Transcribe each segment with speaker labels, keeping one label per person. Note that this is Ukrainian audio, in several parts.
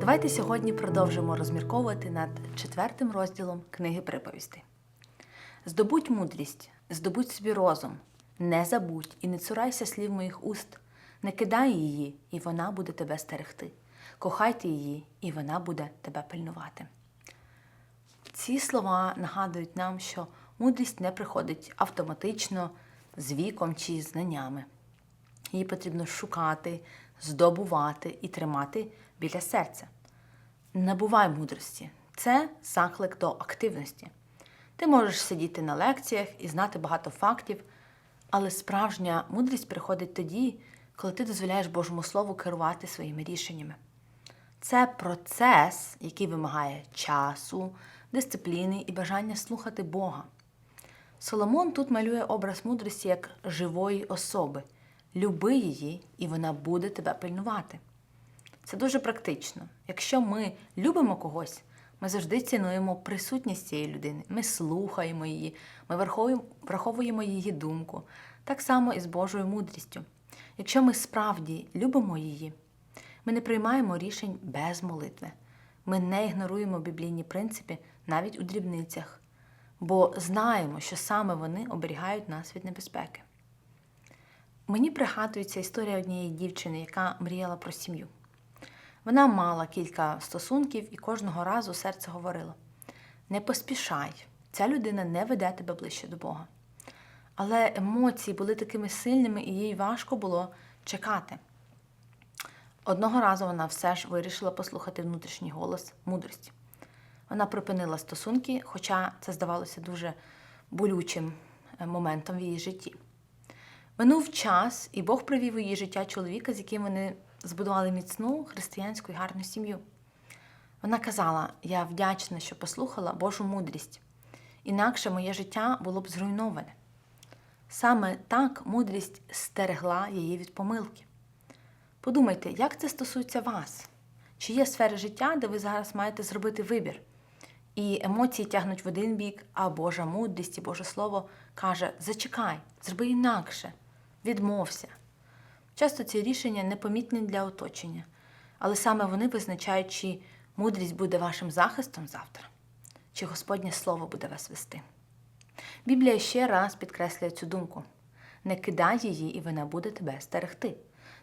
Speaker 1: Давайте сьогодні продовжимо розмірковувати над четвертим розділом книги приповістей. Здобудь мудрість, здобудь собі розум, не забудь і не цурайся слів моїх уст, не кидай її, і вона буде тебе стерегти. Кохайте її, і вона буде тебе пильнувати. Ці слова нагадують нам, що мудрість не приходить автоматично з віком чи знаннями. Її потрібно шукати, здобувати і тримати біля серця. Набувай мудрості це заклик до активності. Ти можеш сидіти на лекціях і знати багато фактів, але справжня мудрість приходить тоді, коли ти дозволяєш Божому Слову керувати своїми рішеннями. Це процес, який вимагає часу, дисципліни і бажання слухати Бога. Соломон тут малює образ мудрості як живої особи. Люби її, і вона буде тебе пильнувати. Це дуже практично. Якщо ми любимо когось, ми завжди цінуємо присутність цієї людини. Ми слухаємо її, ми враховуємо- її думку. Так само і з Божою мудрістю. Якщо ми справді любимо її, ми не приймаємо рішень без молитви. Ми не ігноруємо біблійні принципи навіть у дрібницях, бо знаємо, що саме вони оберігають нас від небезпеки. Мені пригадується історія однієї дівчини, яка мріяла про сім'ю. Вона мала кілька стосунків і кожного разу серце говорило: не поспішай, ця людина не веде тебе ближче до Бога. Але емоції були такими сильними, і їй важко було чекати. Одного разу вона все ж вирішила послухати внутрішній голос мудрості. Вона припинила стосунки, хоча це здавалося дуже болючим е, моментом в її житті. Минув час, і Бог привів її життя чоловіка, з яким вони збудували міцну християнську і гарну сім'ю. Вона казала: Я вдячна, що послухала Божу мудрість, інакше моє життя було б зруйноване. Саме так мудрість стерегла її від помилки. Подумайте, як це стосується вас? Чи є сфери життя, де ви зараз маєте зробити вибір? І емоції тягнуть в один бік, а Божа мудрість і Боже Слово каже: зачекай, зроби інакше, відмовся. Часто ці рішення непомітні для оточення, але саме вони визначають, чи мудрість буде вашим захистом завтра, чи Господнє Слово буде вас вести. Біблія ще раз підкреслює цю думку: не кидай її, і вона буде тебе стерегти.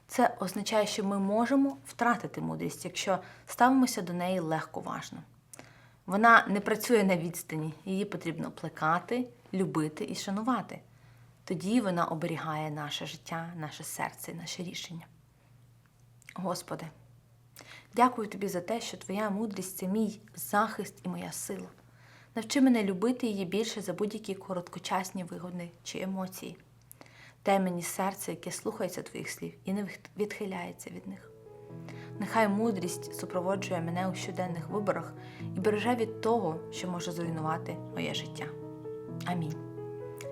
Speaker 1: Це означає, що ми можемо втратити мудрість, якщо ставимося до неї легковажно. Вона не працює на відстані, її потрібно плекати, любити і шанувати. Тоді вона оберігає наше життя, наше серце наше рішення. Господи, дякую тобі за те, що Твоя мудрість це мій захист і моя сила. Навчи мене любити її більше за будь-які короткочасні вигоди чи емоції. Дай мені серце, яке слухається твоїх слів і не відхиляється від них. Нехай мудрість супроводжує мене у щоденних виборах і береже від того, що може зруйнувати моє життя. Амінь.